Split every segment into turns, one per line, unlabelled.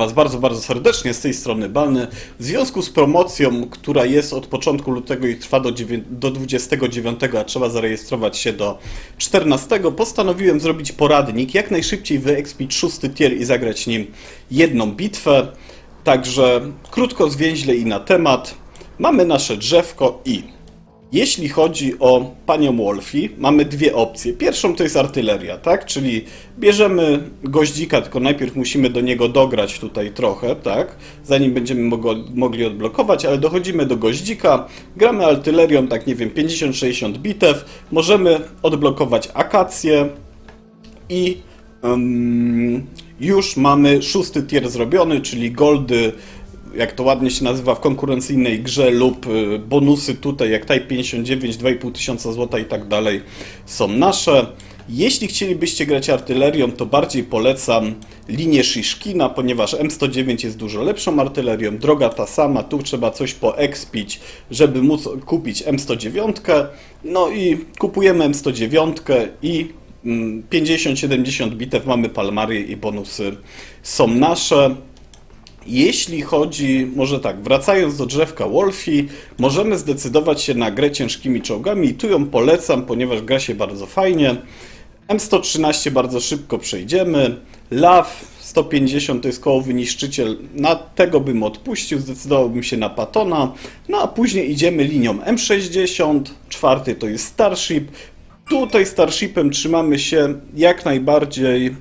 Was bardzo, bardzo serdecznie z tej strony Balny. W związku z promocją, która jest od początku lutego i trwa do, do 29, a trzeba zarejestrować się do 14, postanowiłem zrobić poradnik, jak najszybciej wyekspić szósty tier i zagrać nim jedną bitwę. Także krótko, zwięźle i na temat. Mamy nasze drzewko i jeśli chodzi o panią Wolfi, mamy dwie opcje. Pierwszą to jest artyleria, tak? Czyli bierzemy goździka, tylko najpierw musimy do niego dograć tutaj trochę, tak? Zanim będziemy mogli odblokować, ale dochodzimy do goździka, gramy artylerią, tak nie wiem, 50-60 bitew, możemy odblokować akację i em, już mamy szósty tier zrobiony, czyli goldy, jak to ładnie się nazywa w konkurencyjnej grze lub y, bonusy tutaj, jak Type 59, 2,5 tysiąca złota i tak dalej są nasze. Jeśli chcielibyście grać artylerią, to bardziej polecam linię Shishkina, ponieważ M109 jest dużo lepszą artylerią, droga ta sama, tu trzeba coś poekspić, żeby móc kupić M109. No i kupujemy M109 i mm, 50-70 bitew mamy palmary i bonusy są nasze. Jeśli chodzi, może tak, wracając do drzewka Wolfi, możemy zdecydować się na grę ciężkimi czołgami i tu ją polecam, ponieważ gra się bardzo fajnie. M113 bardzo szybko przejdziemy. LAW 150 to jest kołowy niszczyciel, na tego bym odpuścił, zdecydowałbym się na Patona. No a później idziemy linią M60, czwarty to jest Starship. Tutaj Starshipem trzymamy się jak najbardziej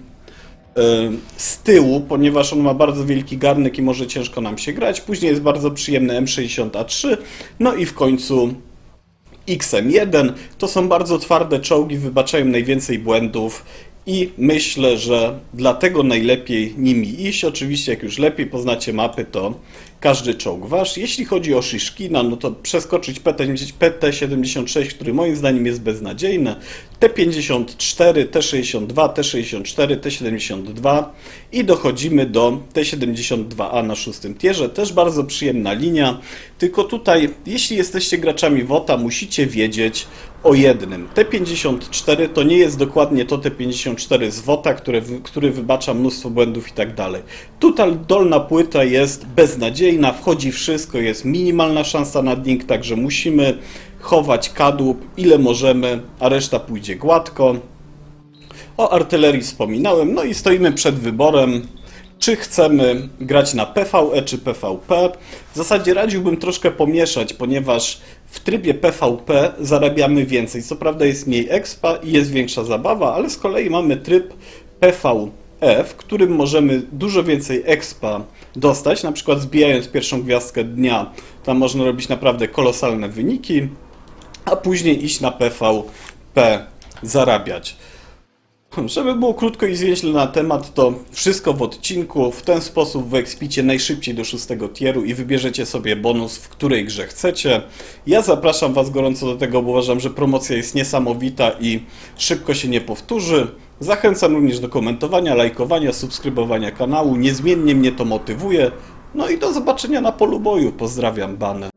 z tyłu, ponieważ on ma bardzo wielki garnek i może ciężko nam się grać. Później jest bardzo przyjemny M60A3, no i w końcu XM1. To są bardzo twarde czołgi, wybaczają najwięcej błędów i myślę, że dlatego najlepiej nimi iść. Oczywiście, jak już lepiej poznacie mapy, to każdy czołg wasz. Jeśli chodzi o Szyszkina, no to przeskoczyć PT, PT76, który moim zdaniem jest beznadziejny, T54, T62, T64, T72 i dochodzimy do T72A na szóstym tierze. Też bardzo przyjemna linia, tylko tutaj, jeśli jesteście graczami WOTA, musicie wiedzieć o jednym. T54 to nie jest dokładnie to T54 z WOTA, które, wy- który wybacza mnóstwo błędów i tak dalej. Tutaj dolna płyta jest beznadziejna, wchodzi wszystko, jest minimalna szansa na ding, także musimy chować kadłub ile możemy, a reszta pójdzie gładko. O artylerii wspominałem, no i stoimy przed wyborem, czy chcemy grać na PvE czy PvP. W zasadzie radziłbym troszkę pomieszać, ponieważ w trybie PvP zarabiamy więcej. Co prawda jest mniej expa i jest większa zabawa, ale z kolei mamy tryb PvE, w którym możemy dużo więcej expa dostać, na przykład zbijając pierwszą gwiazdkę dnia, tam można robić naprawdę kolosalne wyniki, a później iść na PvP zarabiać. Żeby było krótko i zwięźle na temat, to wszystko w odcinku. W ten sposób wyekspicie najszybciej do szóstego tieru i wybierzecie sobie bonus, w której grze chcecie. Ja zapraszam Was gorąco do tego, bo uważam, że promocja jest niesamowita i szybko się nie powtórzy. Zachęcam również do komentowania, lajkowania, subskrybowania kanału. Niezmiennie mnie to motywuje. No i do zobaczenia na polu boju. Pozdrawiam, Bany.